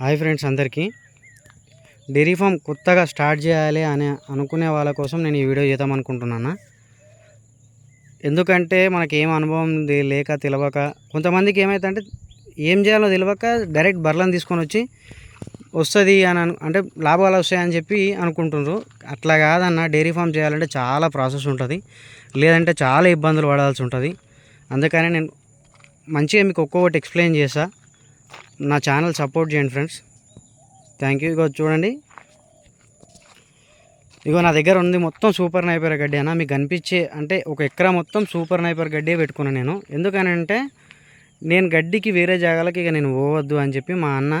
Hi friends అందరికీ. Dairy farm కొత్తగా start చేయాలి అని అనుకునే వాళ్ళ కోసం నేను ఈ వీడియో చేద్దాం అనుకుంటున్నాను? ఎందుకంటే మనకి ఏం అనుభవం లేక తెలియక కొంతమందికి ఏమైతుందంటే ఏం చేయాలో తెలియక డైరెక్ట్ బర్లను తీసుకొని వచ్చి వస్తుంది అని అను అంటే లాభాలు వస్తాయని చెప్పి అనుకుంటున్నారు. అట్లా కాదన్న డైరీ ఫామ్ చేయాలంటే చాలా ప్రాసెస్ ఉంటుంది. లేదంటే చాలా ఇబ్బందులు పడాల్సి ఉంటుంది. అందుకని నేను మంచిగా మీకు ఒక్కొక్కటి ఎక్స్ప్లెయిన్ చేస్తా. నా ఛానల్ సపోర్ట్ చేయండి ఫ్రెండ్స్. థ్యాంక్ యూ ఇగో చూడండి. ఇగో నా దగ్గర ఉంది మొత్తం సూపర్ నైపర్ గడ్డి అన్న. మీకు కనిపించే అంటే ఒక ఎకరా మొత్తం సూపర్ నైపర్ గడ్డే పెట్టుకున్నాను నేను. ఎందుకనంటే నేను గడ్డికి వేరే జాగాలకి ఇక నేను పోవద్దు అని చెప్పి మా అన్న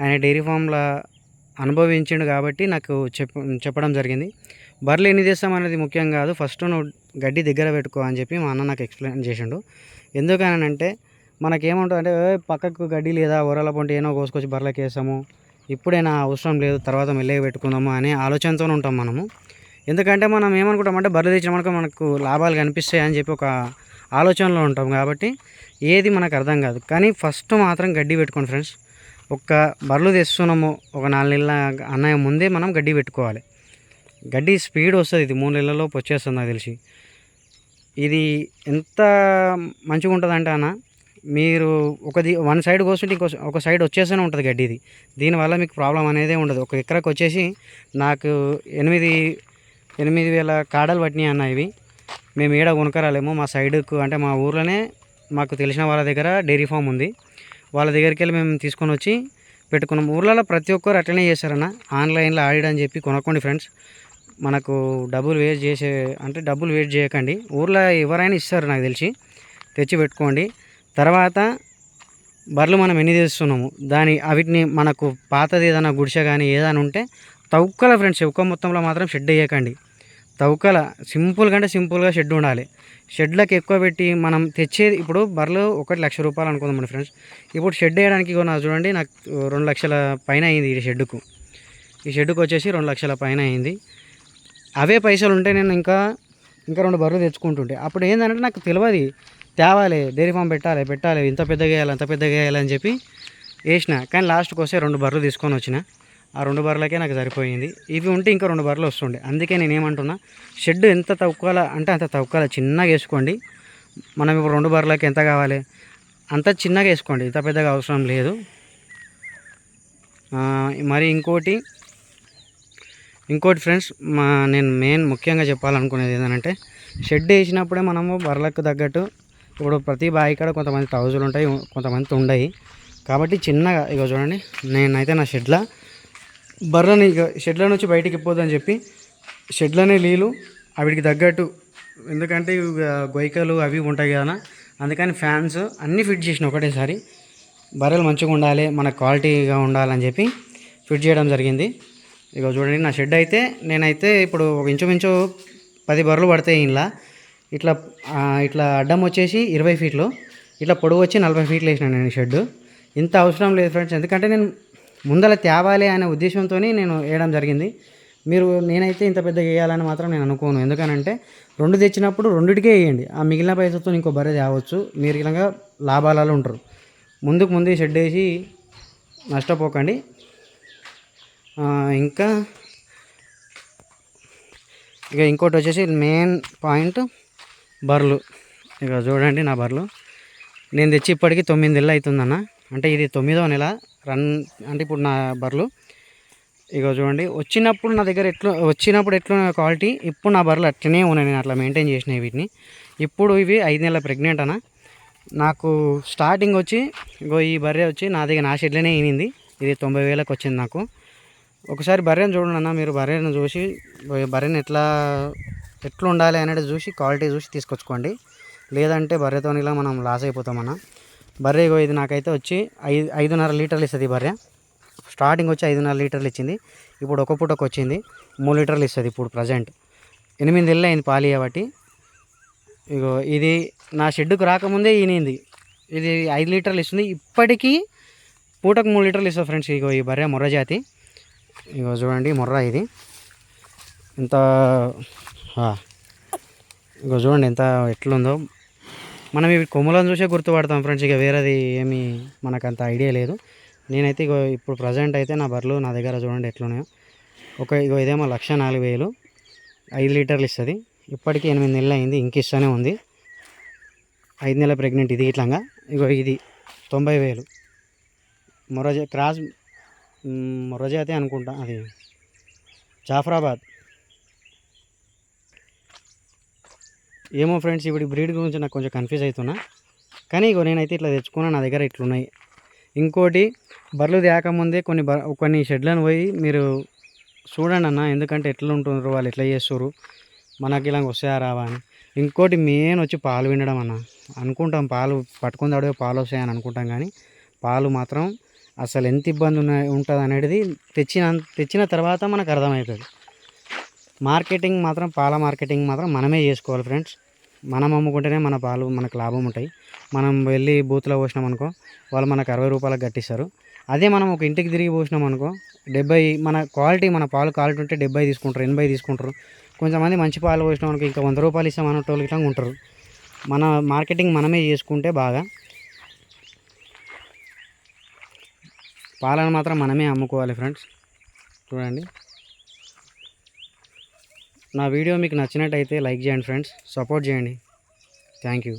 ఆయన డైరీ ఫామ్లో అనుభవించిండు కాబట్టి నాకు చెప్ చెప్పడం జరిగింది. బర్రెలు ఎన్ని చేస్తాం అనేది ముఖ్యం కాదు. ఫస్ట్ నువ్వు గడ్డి దగ్గర పెట్టుకో అని చెప్పి మా అన్న నాకు ఎక్స్ప్లెయిన్ చేసిండు. ఎందుకనంటే మనకేముంటుంది అంటే పక్కకు గడ్డి లేదా ఊరల పొంటి ఏనో కోసుకొచ్చి బర్రెలకి వేస్తాము ఇప్పుడైనా అవసరం లేదు తర్వాత మెల్లగా పెట్టుకుందాము అనే ఆలోచనతో ఉంటాం మనము. ఎందుకంటే మనం ఏమనుకుంటామంటే బర్రెలు తెచ్చినామనుకో మనకు లాభాలు కనిపిస్తాయి అని చెప్పి ఒక ఆలోచనలో ఉంటాం కాబట్టి ఏది మనకు అర్థం కాదు. కానీ ఫస్ట్ మాత్రం గడ్డి పెట్టుకోండి ఫ్రెండ్స్. ఒక్క బర్రెలు తెస్తున్నాము ఒక నాలుగు నెలల అన్నయ్య ముందే మనం గడ్డి పెట్టుకోవాలి. గడ్డి స్పీడ్ వస్తుంది ఇది మూడు నెలల్లో వచ్చేస్తుంది నాకు తెలిసి. ఇది ఎంత మంచిగా ఉంటుంది అంటే అన్న మీరు ఒకది వన్ సైడ్ కోస్తుంటే ఇంకో ఒక సైడ్ వచ్చేస్తూనే ఉంటుంది గడ్డి ఇది దీనివల్ల మీకు ప్రాబ్లం అనేది ఉండదు. ఒక ఎకరాకు వచ్చేసి నాకు ఎనిమిది ఎనిమిది వేల కాడలు పట్టినాయి అన్న ఇవి. మేము ఏడ కొనుక్కరాలేము. మా సైడ్కు అంటే మా ఊర్లోనే మాకు తెలిసిన వాళ్ళ దగ్గర డైరీ ఫామ్ ఉంది. వాళ్ళ దగ్గరికి వెళ్ళి మేము తీసుకొని వచ్చి పెట్టుకున్నాం. ఊర్లలో ప్రతి ఒక్కరు అట్లనే చేస్తారన్న. ఆన్లైన్లో ఆడిడని చెప్పి కొనుక్కోండి ఫ్రెండ్స్. మనకు డబ్బులు వేస్ట్ చేసే అంటే డబ్బులు వేస్ట్ చేయకండి. ఊర్లో ఎవరైనా ఇస్తారు నాకు తెలిసి. తెచ్చి పెట్టుకోండి. తర్వాత బర్రెలు మనం ఎన్ని తీస్తున్నాము? దాని అవిటిని మనకు పాతది ఏదైనా గుడిసె కానీ ఏదైనా ఉంటే తవ్వుకల ఫ్రెండ్స్ ఎక్కువ మొత్తంలో మాత్రం షెడ్ వేయకండి తవ్వుకల సింపుల్ కంటే సింపుల్గా షెడ్ ఉండాలి. షెడ్లకు ఎక్కువ పెట్టి మనం తెచ్చేది ఇప్పుడు బర్రెలు ఒకటి లక్ష రూపాయలు అనుకుందాం మన ఫ్రెండ్స్ ఇప్పుడు షెడ్ వేయడానికి ఇగో నాకు చూడండి నాకు రెండు లక్షల పైన అయింది ఈ షెడ్కు ఈ షెడ్డుకు వచ్చేసి రెండు లక్షల పైన అయింది. అవే పైసలు ఉంటే నేను ఇంకా ఇంకా రెండు బర్రెలు తెచ్చుకుంటుంటే. అప్పుడు ఏంటంటే నాకు తెలియదు తేవాలి డైరీ ఫామ్ పెట్టాలి పెట్టాలి ఇంత పెద్దగా వేయాలి అంత పెద్దగా వేయాలి అని చెప్పి వేసిన. కానీ లాస్ట్కి వస్తే రెండు బర్రెలు తీసుకొని వచ్చిన. ఆ రెండు బర్రెలకే నాకు సరిపోయింది. ఇవి ఉంటే ఇంకా రెండు బర్రెలు వస్తుండే. అందుకే నేను ఏమంటున్నా షెడ్ ఎంత తక్కువ అంటే అంత తక్కువ చిన్నగా వేసుకోండి. మనం ఇప్పుడు రెండు బర్రెలకి ఎంత కావాలి? అంత చిన్నగా వేసుకోండి. ఇంత పెద్దగా అవసరం లేదు. మరి ఇంకోటి ఇంకోటి ఫ్రెండ్స్ మా నేను మెయిన్ ముఖ్యంగా చెప్పాలనుకునేది ఏంటంటే షెడ్ వేసినప్పుడే మనము బర్రెలకు తగ్గట్టు ఇప్పుడు ప్రతి బావి కాడ కొంతమంది తౌజులు ఉంటాయి కొంతమంది ఉండయి. కాబట్టి చిన్నగా ఇక చూడండి నేనైతే నా షెడ్లో బర్రని ఇక షెడ్ల నుంచి బయటికి పోదని చెప్పి షెడ్లోనే నీళ్ళు అవిడికి తగ్గట్టు ఎందుకంటే గొయ్యకలు అవి ఉంటాయి కదా అందుకని ఫ్యాన్స్ అన్నీ ఫిట్ చేసిన ఒకటేసారి బర్రెలు మంచిగా ఉండాలి మన క్వాలిటీగా ఉండాలని చెప్పి ఫిట్ చేయడం జరిగింది. ఇక చూడండి నా షెడ్ అయితే నేనైతే ఇప్పుడు ఇంచుమించు పది బర్రెలు పడతాయి ఇంట్లో ఇట్లా ఇట్లా అడ్డం వచ్చేసి ఇరవై ఫీట్లు ఇట్లా పొడవు వచ్చి నలభై ఫీట్లు వేసినాను నేను షెడ్. ఇంత అవసరం లేదు ఫ్రెండ్స్ ఎందుకంటే నేను ముందల తేవాలి అనే ఉద్దేశంతో నేను వేయడం జరిగింది. మీరు నేనైతే ఇంత పెద్దగా వేయాలని మాత్రం నేను అనుకోను. ఎందుకనంటే రెండు తెచ్చినప్పుడు రెండిటికే వేయండి. ఆ మిగిలిన పైసలతో ఇంకో బర్రె తేవచ్చు. మీరు ఇలాగా లాభాలలో ఉంటారు. ముందుకు ముందే షెడ్ వేసి నష్టపోకండి. ఇంకా ఇక ఇంకోటి వచ్చేసి మెయిన్ పాయింట్ బర్రెలు. ఇక చూడండి నా బర్రెలు. నేను తెచ్చి ఇప్పటికీ తొమ్మిది నెలలు అవుతుందన్న. అంటే ఇది తొమ్మిదో నెల రన్ అంటే ఇప్పుడు నా బర్రెలు. ఇక చూడండి వచ్చినప్పుడు నా దగ్గర ఎట్లా వచ్చినప్పుడు ఎట్లా క్వాలిటీ ఇప్పుడు నా బర్రెలు అట్లనే ఉన్నాయి. నేను అట్లా మెయింటైన్ చేసిన వీటిని. ఇప్పుడు ఇవి ఐదు నెలల ప్రెగ్నెంట్ అన్న. నాకు స్టార్టింగ్ వచ్చి ఇగో ఈ బర్రె వచ్చి నా దగ్గర నా షెడ్లోనే ఈనింది. ఇది తొంభై వేలకు వచ్చింది నాకు. ఒకసారి బర్రెను చూడండి అన్న. మీరు బర్రెను చూసి బర్రెను ఎట్లా ఎట్లా ఉండాలి అనేది చూసి క్వాలిటీ చూసి తీసుకొచ్చుకోండి. లేదంటే బర్రెతో ఇలా మనం లాస్ అయిపోతామన్న. బర్రె ఇగో ఇది నాకైతే వచ్చి ఐదు ఐదున్నర లీటర్లు ఇస్తుంది బర్రె. స్టార్టింగ్ వచ్చి ఐదున్నర లీటర్లు ఇచ్చింది. ఇప్పుడు ఒక పూటకు వచ్చింది. మూడు లీటర్లు ఇస్తుంది ఇప్పుడు ప్రజెంట్. ఎనిమిది నెలలు అయింది పాలి కాబట్టి ఇగో ఇది నా షెడ్డుకు రాకముందే ఈనింది. ఇది ఐదు లీటర్లు ఇస్తుంది. ఇప్పటికీ పూటకు మూడు లీటర్లు ఇస్తుంది ఫ్రెండ్స్ ఇగో ఈ బర్రె మొర్ర జాతి. ఇగో చూడండి మొర్ర ఇది. ఇంత ఇంకో ఇగో చూడండి ఎంత ఎట్లుందో. మనం ఇవి కొమ్ములను చూసే గుర్తుపడతాం ఫ్రెండ్స్ ఇక వేరేది ఏమి మనకు అంత ఐడియా లేదు. నేనైతే ఇగో ఇప్పుడు ప్రజెంట్ అయితే నా బర్రెలు నా దగ్గర చూడండి ఎట్లున్నాయో. ఒక ఇగో ఇదేమో లక్ష నాలుగు వేలు. ఐదు లీటర్లు ఇస్తుంది. ఇప్పటికీ ఎనిమిది నెలలు అయింది ఇంక ఇస్తూనే ఉంది. ఐదు నెలల ప్రెగ్నెంట్ ఇది ఇట్లాగా. ఇగో ఇది తొంభై వేలు. మొరజ క్రాస్ మొరజాతే అనుకుంటా అది జాఫరాబాద్. ఏమో ఫ్రెండ్స్ ఇప్పుడు బ్రీడ్ గురించి నాకు కొంచెం కన్ఫ్యూజ్ అవుతున్నా. కానీ ఇగో నేనైతే ఇట్లా తెచ్చుకున్నా నా దగ్గర ఇట్లున్నాయి. ఇంకోటి బర్రెలు తేకముందే కొన్ని బ కొన్ని షెడ్లను పోయి మీరు చూడండి అన్న ఎందుకంటే ఎట్లా ఉంటున్నారు వాళ్ళు ఎట్లా చేస్తారు మనకి ఇలా వస్తాయా రావా అని. ఇంకోటి మెయిన్ వచ్చి పాలు వినడం అన్న. అనుకుంటాం పాలు పట్టుకుని తాడే పాలు వస్తాయని అనుకుంటాం కానీ పాలు మాత్రం అసలు ఎంత ఇబ్బంది ఉన్న ఉంటుంది అనేది తెచ్చిన తెచ్చిన తర్వాత మనకు అర్థమవుతుంది. మార్కెటింగ్ మాత్రం పాల మార్కెటింగ్ మాత్రం మనమే చేసుకోవాలి ఫ్రెండ్స్. మనం అమ్ముకుంటేనే మన పాలు మనకు లాభం ఉంటాయి. మనం వెళ్ళి బూత్లో పోసినాం అనుకో వాళ్ళు మనకు అరవై రూపాయలకు కట్టిస్తారు. అదే మనం ఒక ఇంటికి తిరిగి పోసినాం అనుకో డెబ్బై మన క్వాలిటీ మన పాలు క్వాలిటీ ఉంటే డెబ్బై తీసుకుంటారు ఎనభై తీసుకుంటారు. కొంతమంది మంచి పాలు పోసినాం అనుకో ఇంకా వంద రూపాయలు ఇస్తాం అన్నట్టు ఇట్లా ఉంటారు. మన మార్కెటింగ్ మనమే చేసుకుంటే బాగా. పాలను మాత్రం మనమే అమ్ముకోవాలి ఫ్రెండ్స్. చూడండి. నా వీడియో మీకు నచ్చినట్టయితే లైక్ చేయండి ఫ్రెండ్స్. సపోర్ట్ చేయండి. Thank you.